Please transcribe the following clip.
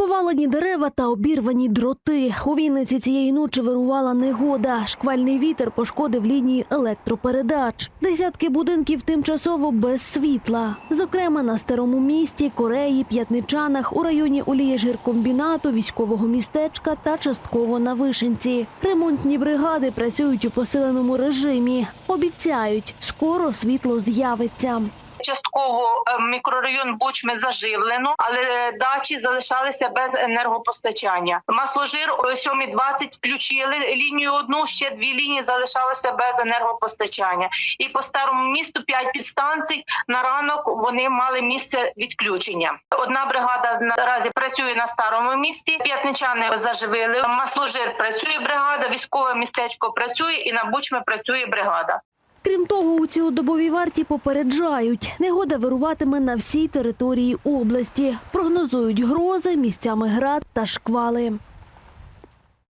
Повалені дерева та обірвані дроти. У Вінниці цієї ночі вирувала негода. Шквальний вітер пошкодив лінії електропередач. Десятки будинків тимчасово без світла. Зокрема, на старому місті, Кореї, П'ятничанах, у районі Олієжгіркомбінату, військового містечка та частково на Вишенці. Ремонтні бригади працюють у посиленому режимі. Обіцяють, скоро світло з'явиться. Частково е, мікрорайон Бучми заживлено, але дачі залишалися без енергопостачання. Масложир о 7.20 включили лінію одну, ще дві лінії залишалося без енергопостачання. І по старому місту п'ять підстанцій на ранок вони мали місце відключення. Одна бригада наразі працює на старому місті. П'ятничани заживили. Масложир працює бригада, військове містечко працює і на Бучми працює бригада. Крім того, у цілодобовій варті попереджають, негода вируватиме на всій території області. Прогнозують грози, місцями град та шквали.